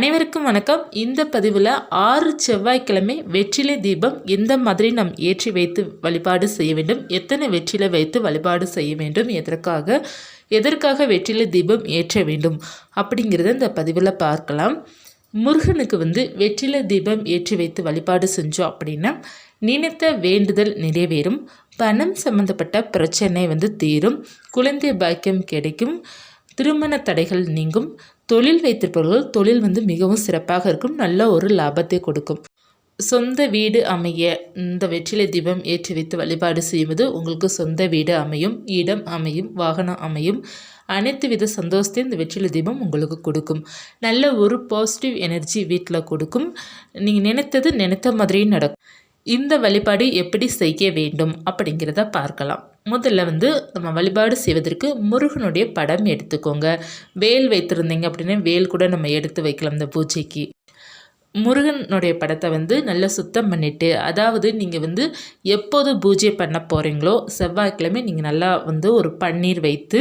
அனைவருக்கும் வணக்கம். இந்த பதிவில் ஆறு செவ்வாய்க்கிழமை வெற்றிலை தீபம் எந்த மாதிரி நாம் ஏற்றி வைத்து வழிபாடு செய்ய வேண்டும்? எத்தனை வெற்றிலை வைத்து வழிபாடு செய்ய வேண்டும்? எதற்காக எதற்காக வெற்றிலை தீபம் ஏற்ற வேண்டும்? அப்படிங்கிறத இந்த பதிவில் பார்க்கலாம். முருகனுக்கு வந்து வெற்றிலை தீபம் ஏற்றி வைத்து வழிபாடு செஞ்சோம் அப்படின்னா நினைத்த வேண்டுதல் நிறைவேறும். பணம் சம்மந்தப்பட்ட பிரச்சனை வந்து தீரும். குழந்தை பாக்கியம் கிடைக்கும். திருமண தடைகள் நீங்கும். தொழில் வைத்திருப்பவர்கள் தொழில் வந்து மிகவும் சிறப்பாக இருக்கும் நல்ல ஒரு லாபத்தை கொடுக்கும். சொந்த வீடு அமைய இந்த வெற்றிலை தீபம் ஏற்றி வைத்து வழிபாடு செய்வது உங்களுக்கு சொந்த வீடு அமையும் இடம் அமையும் வாகனம் அமையும். அனைத்து வித சந்தோஷத்தையும் இந்த வெற்றிலை தீபம் உங்களுக்கு கொடுக்கும். நல்ல ஒரு பாசிட்டிவ் எனர்ஜி வீட்டில் கொடுக்கும். நீங்கள் நினைத்தது நினைத்த மாதிரியும் நடக்கும். இந்த வழிபாடு எப்படி செய்ய வேண்டும் அப்படிங்கிறத பார்க்கலாம். முதல்ல வந்து நம்ம வழிபாடு செய்வதற்கு முருகனுடைய படம் எடுத்துக்கோங்க. வேல் வைத்திருந்தீங்க அப்படின்னா வேல் கூட நம்ம எடுத்து வைக்கலாம் இந்த பூஜைக்கு. முருகனுடைய படத்தை வந்து நல்லா சுத்தம் பண்ணிவிட்டு அதாவது நீங்கள் வந்து எப்போது பூஜை பண்ண போகிறீங்களோ செவ்வாய்க்கிழமை நீங்கள் நல்லா வந்து ஒரு பன்னீர் வைத்து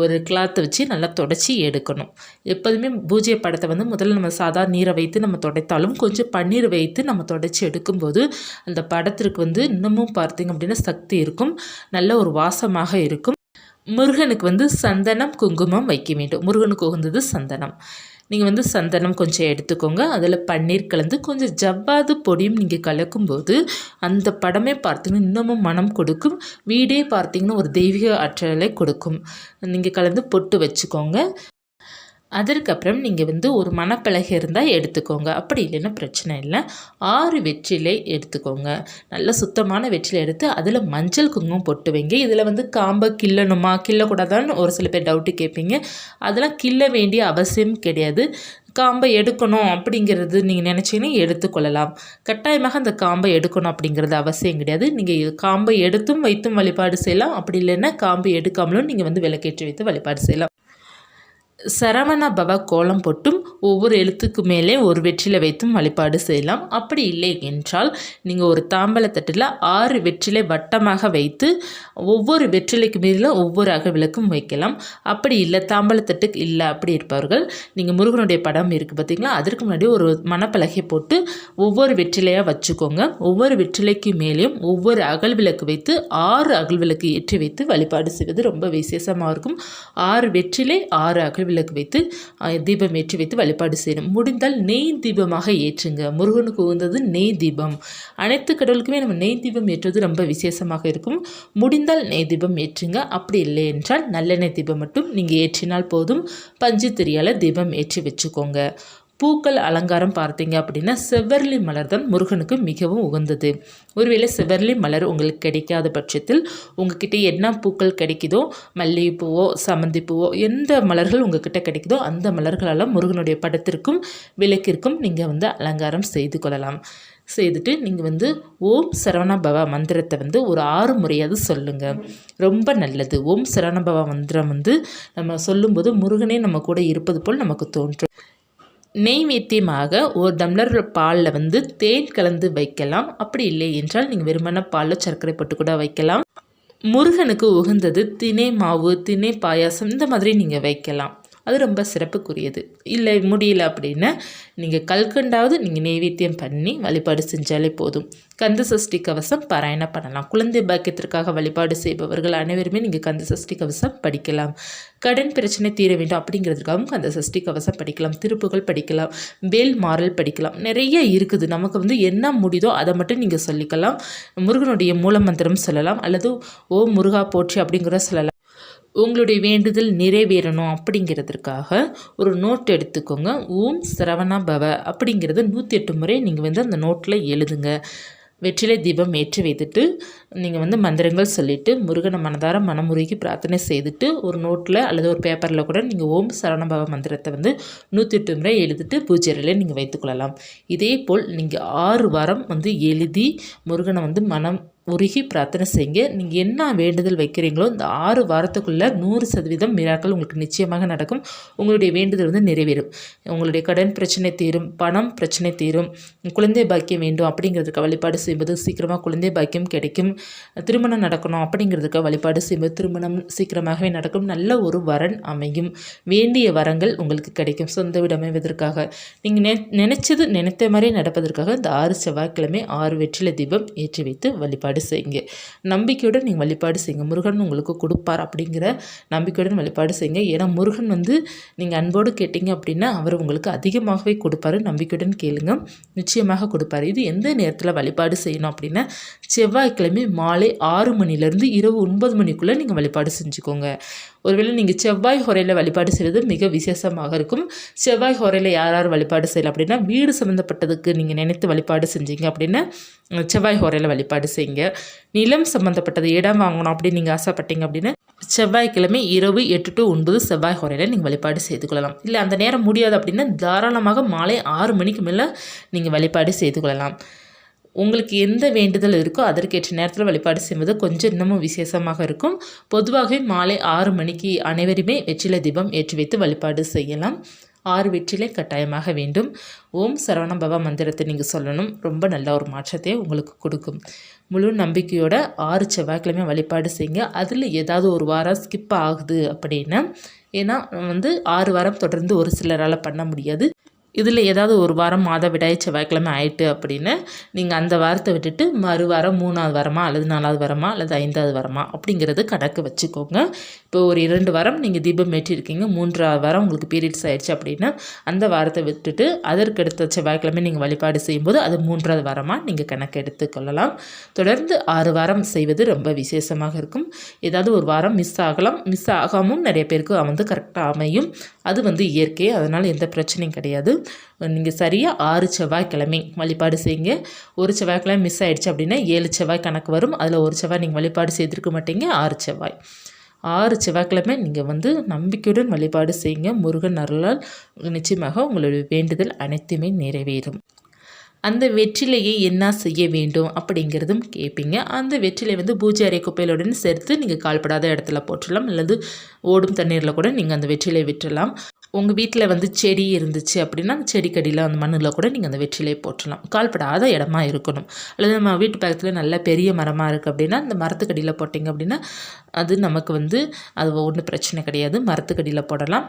ஒரு கிளாத்தை வச்சு நல்லா தொடச்சி எடுக்கணும். எப்போதுமே பூஜை படத்தை வந்து முதல்ல நம்ம சாதா நீரை வைத்து நம்ம துடைத்தாலும் கொஞ்சம் பன்னீர் வைத்து நம்ம தொடச்சி எடுக்கும்போது அந்த படத்திற்கு வந்து இன்னமும் பார்த்திங்க அப்படின்னா சக்தி இருக்கும் நல்ல ஒரு வாசமாக இருக்கும். முருகனுக்கு வந்து சந்தனம் குங்குமம் வைக்க வேண்டும். முருகனுக்கு உகந்தது சந்தனம். நீங்கள் வந்து சந்தனம் கொஞ்சம் எடுத்துக்கோங்க. அதில் பன்னீர் கலந்து கொஞ்சம் ஜவ்வாது பொடியும் நீங்கள் கலக்கும்போது அந்த படமே பார்த்தீங்கன்னா இன்னமும் மனம் கொடுக்கும். வீடே பார்த்தீங்கன்னா ஒரு தெய்வீக ஆற்றலை கொடுக்கும். நீங்கள் கலந்து பொட்டு வச்சுக்கோங்க. அதற்கப்புறம் நீங்கள் வந்து ஒரு மணப்பலகை இருந்தால் எடுத்துக்கோங்க. அப்படி இல்லைன்னா பிரச்சனை இல்லை. ஆறு வெற்றிலை எடுத்துக்கோங்க. நல்ல சுத்தமான வெற்றிலை எடுத்து அதில் மஞ்சள் குங்குமம் பொட்டு வைங்க. இதில் வந்து காம்பை கிள்ளணுமா? கிள்ளக்கூடாதான்னு ஒரு சில பேர் டவுட்டு கேட்பீங்க. அதெல்லாம் கிள்ள வேண்டிய அவசியம் கிடையாது. காம்பை எடுக்கணும் அப்படிங்கிறது நீங்கள் நினச்சிங்கன்னா எடுத்துக்கொள்ளலாம். கட்டாயமாக அந்த காம்பை எடுக்கணும் அப்படிங்கிறது அவசியம் கிடையாது. நீங்கள் காம்பை எடுத்தும் வைத்தும் வழிபாடு செய்யலாம். அப்படி இல்லைன்னா காம்பை எடுக்காமலும் நீங்கள் வந்து விளக்கேற்றி வைத்து வழிபாடு செய்யலாம். சரவண பவ கோலம் போட்டும் ஒவ்வொரு எழுத்துக்கு மேலே ஒரு வெற்றிலை வைத்தும் வழிபாடு செய்யலாம். அப்படி இல்லை என்றால் நீங்கள் ஒரு தாம்பலத்தட்டில் ஆறு வெற்றிலை வட்டமாக வைத்து ஒவ்வொரு வெற்றிலைக்கு மேலே ஒவ்வொரு அகவிளக்கும் வைக்கலாம். அப்படி இல்லை தாம்பலத்தட்டுக்கு இல்லை அப்படி இருப்பார்கள் நீங்கள் முருகனுடைய படம் இருக்குது பார்த்தீங்களா அதற்கு முன்னாடி ஒரு மணப்பலகை போட்டு ஒவ்வொரு வெற்றிலையாக வச்சுக்கோங்க. ஒவ்வொரு வெற்றிலைக்கு மேலேயும் ஒவ்வொரு அகல் விளக்கு வைத்து ஆறு அகல் விளக்கு ஏற்றி வைத்து வழிபாடு செய்வது ரொம்ப விசேஷமாக இருக்கும். ஆறு வெற்றிலை ஆறு அகல் விளக்கு வைத்து தீபம் ஏற்றி வைத்து வழிபாடு செய்யணும். முடிந்தால் நெய் தீபமாக ஏற்றுங்க. முருகனுக்கு உகந்தது நெய் தீபம். அனைத்து கடவுளுக்குமே நம்ம நெய் தீபம் ஏற்றுவது ரொம்ப விசேஷமாக இருக்கும். முடிந்தால் நெய் தீபம் ஏற்றுங்க. அப்படி இல்லை என்றால் நல்லெண்ணெய் தீபம் மட்டும் நீங்கள் ஏற்றினால் போதும். பஞ்சு திரியால் தீபம் ஏற்றி வச்சுக்கோங்க. பூக்கள் அலங்காரம் பார்த்தீங்க அப்படின்னா செவ்வரளி மலர் தான் முருகனுக்கு மிகவும் உகந்தது. ஒருவேளை செவ்வரளி மலர் உங்களுக்கு கிடைக்காத பட்சத்தில் உங்ககிட்ட என்ன பூக்கள் கிடைக்குதோ மல்லிகைப்பூவோ சமந்தி பூவோ எந்த மலர்கள் உங்ககிட்ட கிடைக்குதோ அந்த மலர்களெல்லாம் முருகனுடைய படத்திற்கும் விளக்கிற்கும் நீங்கள் வந்து அலங்காரம் செய்து கொள்ளலாம். செய்துட்டு நீங்கள் வந்து ஓம் சரவணபவ மந்திரத்தை வந்து ஒரு ஆறு முறையாவது சொல்லுங்கள் ரொம்ப நல்லது. ஓம் சரவணபவ மந்திரம் வந்து நம்ம சொல்லும்போது முருகனே நம்ம கூட இருப்பது போல் நமக்கு தோன்றும். நெய்வேத்தியமாக ஒரு டம்ளர் பாலில் வந்து தேன் கலந்து வைக்கலாம். அப்படி இல்லை என்றால் நீங்கள் வெறுமன பாலில் சர்க்கரை போட்டு கூட வைக்கலாம். முருகனுக்கு உகந்தது திணை மாவு திணை பாயாசம் இந்த மாதிரி நீங்கள் வைக்கலாம். அது ரொம்ப சிறப்புக்குரியது. இல்லை முடியல அப்படின்னா நீங்கள் கல்கண்டாவது நீங்கள் நெய்வேத்தியம் பண்ணி வழிபாடு செஞ்சாலே போதும். கந்த சஷ்டி கவசம் பாராயணம் பண்ணலாம். குழந்தை பாக்கியத்திற்காக வழிபாடு செய்பவர்கள் அனைவருமே நீங்கள் கந்த சஷ்டி கவசம் படிக்கலாம். கடன் பிரச்சனை தீர வேண்டும் அப்படிங்கிறதுக்காகவும் கந்த சஷ்டி கவசம் படிக்கலாம். திருப்புகள் படிக்கலாம். வேல் மாறல் படிக்கலாம். நிறைய இருக்குது. நமக்கு வந்து என்ன முடியுதோ அதை மட்டும் நீங்கள் சொல்லிக்கலாம். முருகனுடைய மூலமந்திரம் சொல்லலாம். அல்லது ஓ முருகா போற்றி அப்படிங்கிற சொல்லலாம். உங்களுடைய வேண்டுதல் நிறைவேறணும் அப்படிங்கிறதுக்காக ஒரு நோட் எடுத்துக்கோங்க. ஓம் சரவணா பவ அப்படிங்கிறத நூற்றி எட்டு முறை நீங்கள் வந்து அந்த நோட்டில் எழுதுங்க. வெற்றிலை தீபம் ஏற்றி வைத்துட்டு நீங்கள் வந்து மந்திரங்கள் சொல்லிவிட்டு முருகனை மனதார மனமுருகி பிரார்த்தனை செய்துட்டு ஒரு நோட்டில் அல்லது ஒரு பேப்பரில் கூட நீங்கள் ஓம் சரணபவ மந்திரத்தை வந்து நூற்றி எட்டு முறை எழுதிட்டு பூஜைகளில் நீங்கள் வைத்துக்கொள்ளலாம் இதே போல் நீங்கள் ஆறு வாரம் வந்து எழுதி முருகனை வந்து மனம் உருகி பிரார்த்தனை செய்யுங்க. நீங்கள் என்ன வேண்டுதல் வைக்கிறீங்களோ இந்த ஆறு வாரத்துக்குள்ளே நூறு சதவீதம் மிராக்கள் உங்களுக்கு நிச்சயமாக நடக்கும். உங்களுடைய வேண்டுதல் வந்து நிறைவேறும். உங்களுடைய கடன் பிரச்சனை தீரும் பணம் பிரச்சனை தீரும் குழந்தை பாக்கியம் வேண்டும் அப்படிங்கிறதுக்கு வழிபாடு செய்வது சீக்கிரமாக குழந்தை பாக்கியம் கிடைக்கும். திருமணம் நடக்கணும் அப்படிங்கிறதுக்கு வழிபாடு செய்வது திருமணம் சீக்கிரமாகவே நடக்கும். நல்ல ஒரு வரன் அமையும். வேண்டிய வரங்கள் உங்களுக்கு கிடைக்கும். சொந்த வீடு அமைவதற்காக. நீங்கள் நெ நினச்சது நினைத்த மாதிரி நடப்பதற்காக இந்த ஆறு செவ்வாய்க்கிழமை ஆறு வெற்றில தீபம் ஏற்றி வைத்து வழிபாடு வழிபாடு செய்யுங்க. நம்பிக்கையுடன் நீங்கள் வழிபாடு செய்யுங்க. முருகன் உங்களுக்கு கொடுப்பார் அப்படிங்கிற நம்பிக்கையுடன் வழிபாடு செய்யுங்க. ஏன்னா முருகன் வந்து நீங்கள் அன்போடு கேட்டிங்க அப்படின்னா அவர் உங்களுக்கு அதிகமாகவே கொடுப்பாரு. நம்பிக்கையுடன் கேளுங்க. நிச்சயமாக கொடுப்பாரு. இது எந்த நேரத்தில் வழிபாடு செய்யணும் அப்படின்னா செவ்வாய்க்கிழமை மாலை ஆறு மணிலேருந்து இரவு ஒன்பது மணிக்குள்ளே நீங்கள் வழிபாடு செஞ்சுக்கோங்க. ஒருவேளை நீங்கள் செவ்வாய் ஹொரையில் வழிபாடு செய்வது மிக விசேஷமாக இருக்கும். செவ்வாய் ஹொரையில் யார் யார் வழிபாடு செய்யலாம் அப்படின்னா வீடு சம்மந்தப்பட்டதுக்கு நீங்கள் நினைத்து வழிபாடு செஞ்சீங்க அப்படின்னா செவ்வாய் ஹொரையில் வழிபாடு செய்யுங்க. நிலம் சம்மந்தப்பட்டது இடம் வாங்கணும் அப்படின்னு நீங்கள் ஆசைப்பட்டீங்க அப்படின்னா செவ்வாய்க்கிழமை இரவு எட்டு டு ஒன்பது செவ்வாய் ஹொரையில் நீங்கள் வழிபாடு செய்து கொள்ளலாம். இல்லை அந்த நேரம் முடியாது அப்படின்னா தாராளமாக மாலை ஆறு மணிக்கு மேலே நீங்கள் வழிபாடு செய்து கொள்ளலாம். உங்களுக்கு எந்த வேண்டுதல் இருக்கோ அதற்கேற்ற நேரத்தில் வழிபாடு செய்வது கொஞ்சம் இன்னமும் விசேஷமாக இருக்கும். பொதுவாகவே மாலை ஆறு மணிக்கு அனைவருமே வெற்றிலை தீபம் ஏற்றி வைத்து வழிபாடு செய்யலாம். ஆறு வெற்றிலை கட்டாயமாக வேண்டும். ஓம் சரவணபவ மந்திரத்தை நீங்கள் சொல்லணும். ரொம்ப நல்ல ஒரு மாற்றத்தை உங்களுக்கு கொடுக்கும். முழு நம்பிக்கையோட ஆறு செவ்வாய்க்கிழமை வழிபாடு செய்யுங்க. அதில் ஏதாவது ஒரு வாரம் ஸ்கிப் ஆகுது அப்படின்னா ஏன்னா வந்து ஆறு வாரம் தொடர்ந்து ஒரு சிலரால் பண்ண முடியாது. இதில் ஏதாவது ஒரு வாரம் மாத விடாய் செவ்வாய்க்கிழமை ஆயிட்டு அப்படின்னு நீங்கள் அந்த வாரத்தை விட்டுட்டு மறு வாரம் மூணாவது வாரமா அல்லது நாலாவது வாரமா அல்லது ஐந்தாவது வாரமா அப்படிங்கிறது கணக்கு வச்சுக்கோங்க. இப்போ ஒரு இரண்டு வாரம் நீங்கள் தீபம் ஏற்றிருக்கீங்க. மூன்றாவது வாரம் உங்களுக்கு பீரியட்ஸ் ஆயிடுச்சு அப்படின்னா அந்த வாரத்தை விட்டுட்டு அதற்கு அடுத்த செவ்வாய்க்கிழமை நீங்கள் வழிபாடு செய்யும்போது அது மூன்றாவது வாரமாக நீங்கள் கணக்கு எடுத்துக்கொள்ளலாம் தொடர்ந்து ஆறு வாரம் செய்வது ரொம்ப விசேஷமாக இருக்கும். ஏதாவது ஒரு வாரம் மிஸ் ஆகலாம். மிஸ் ஆகாமல் நிறைய பேருக்கு வந்து கரெக்டாக அமையும். அது வந்து இயற்கை. அதனால் எந்த பிரச்சனையும் கிடையாது. நீங்கள் சரியாக ஆறு செவ்வாய்க்கிழமை வழிபாடு செய்யுங்க. ஒரு செவ்வாய்க்கிழமை மிஸ் ஆகிடுச்சு அப்படின்னா ஏழு செவ்வாய் கணக்கு வரும். அதில் ஒரு செவ்வாய் நீங்கள் வழிபாடு செய்திருக்க மாட்டீங்க. ஆறு செவ்வாய். ஆறு செவ்வாய்க்கிழமை நீங்கள் வந்து நம்பிக்கையுடன் வழிபாடு செய்யுங்க. முருகன் அருளால் நிச்சயமாக உங்களுடைய வேண்டுதல் அனைத்துமே நிறைவேறும். அந்த வெற்றிலையை என்ன செய்ய வேண்டும் அப்படிங்கிறதும் கேட்பீங்க அந்த வெற்றிலை வந்து பூஜை அறை குப்பையிலுடன் சேர்த்து நீங்கள் கால்படாத இடத்துல போட்டுடலாம். அல்லது ஓடும் தண்ணீரில் கூட நீங்கள் அந்த வெற்றிலை விட்டுடலாம். உங்கள் வீட்டில் வந்து செடி இருந்துச்சு அப்படின்னா அந்த செடிக்கடியில் அந்த மண்ணில் கூட நீங்கள் அந்த வெற்றிலையை போட்டுடலாம் கால்படாத இடமா இருக்கணும். அல்லது நம்ம வீட்டு பக்கத்தில் நல்ல பெரிய மரமாக இருக்குது அப்படின்னா அந்த மரத்துக்கடியில் போட்டிங்க அப்படின்னா அது நமக்கு வந்து அது ஒன்றும் பிரச்சனை கிடையாது. மரத்துக்கடியில் போடலாம்.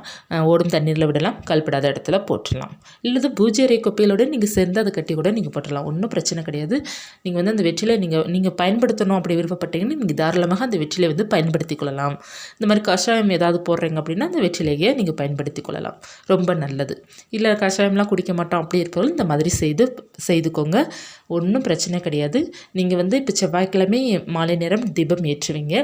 ஓடும் தண்ணீரில் விடலாம். கால்படாத இடத்துல போட்டுடலாம் இல்லது பூஜை அறை கொப்பையிலோட நீங்கள் சேர்ந்து அதை கட்டி கூட நீங்கள் போட்டுடலாம் ஒன்றும் பிரச்சனை கிடையாது. நீங்கள் வந்து அந்த வெற்றிலை நீங்கள் நீங்கள் பயன்படுத்தணும் அப்படி விருப்பப்பட்டீங்கன்னா நீங்கள் தாராளமாக அந்த வெற்றிலை வந்து பயன்படுத்தி கொள்ளலாம். இந்த மாதிரி கஷாயம் ஏதாவது போடுறீங்க அப்படின்னா அந்த வெற்றிலையை நீங்கள் பயன்படுத்தி கொள்ளலாம். கொள்ளலாம் ரொம்ப நல்லது. இல்லை கஷாயம்லாம் குடிக்க மாட்டோம். அப்படி இருப்பவர்கள் இந்த மாதிரி செய்து செய்துக்கோங்க. ஒன்றும் பிரச்சனை கிடையாது. நீங்கள் வந்து இப்போ செவ்வாய்க்கிழமை மாலை நேரம் தீபம் ஏற்றுவீங்க.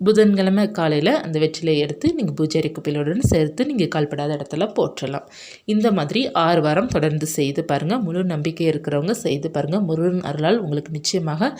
புதன்கிழமை காலையில் அந்த வெற்றிலையை எடுத்து நீங்கள் பூஜை குப்பையிலுடன் சேர்த்து நீங்கள் கால்படாத இடத்துல போற்றலாம். இந்த மாதிரி ஆறு வாரம் தொடர்ந்து செய்து பாருங்கள் முழு நம்பிக்கை இருக்கிறவங்க செய்து பாருங்கள் முருகன் அருளால் உங்களுக்கு நிச்சயமாக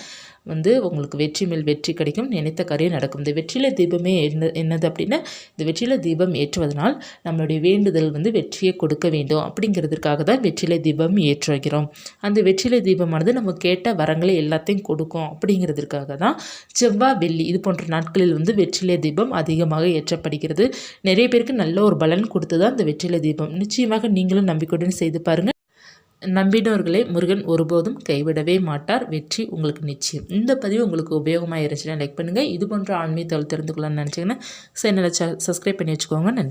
வந்து உங்களுக்கு வெற்றி மேல் வெற்றி கிடைக்கும். நினைத்த காரியம் நடக்கும். இந்த வெற்றில தீபமே என்ன என்னது அப்படின்னா இந்த வெற்றில தீபம் ஏற்றுவதனால் நம்மளுடைய வேண்டுதல் வந்து வெற்றியை கொடுக்க வேண்டும். அப்படிங்கிறதுக்காக தான் வெற்றிலை தீபம் ஏற்றுகிறோம். அந்த வெற்றிலை தீபமானது நம்ம கேட்ட வரங்களை எல்லாத்தையும் கொடுக்கும். அப்படிங்கிறதுக்காக தான் செவ்வாய் வெள்ளி இது போன்ற நாட்களில் வந்து வெற்றிலை தீபம் அதிகமாக ஏற்றப்படுகிறது. நிறைய பேருக்கு நல்ல ஒரு பலன் கொடுத்து தான் இந்த வெற்றிலை தீபம். நிச்சயமாக நீங்களும் நம்பிக்கையுடன் செய்து பாருங்கள் நம்பினவர்களை முருகன் ஒருபோதும் கைவிடவே மாட்டார். வெற்றி உங்களுக்கு நிச்சயம். இந்த பதிவு உங்களுக்கு உபயோகமாக இருந்துச்சுன்னா லைக் பண்ணுங்கள் இது போன்ற ஆன்மீக தகவல் தெரிந்து கொள்ளணும்னு நினச்சிங்கன்னா சேனலை சப்ஸ்கிரைப் பண்ணி வச்சுக்கோங்க. நன்றி.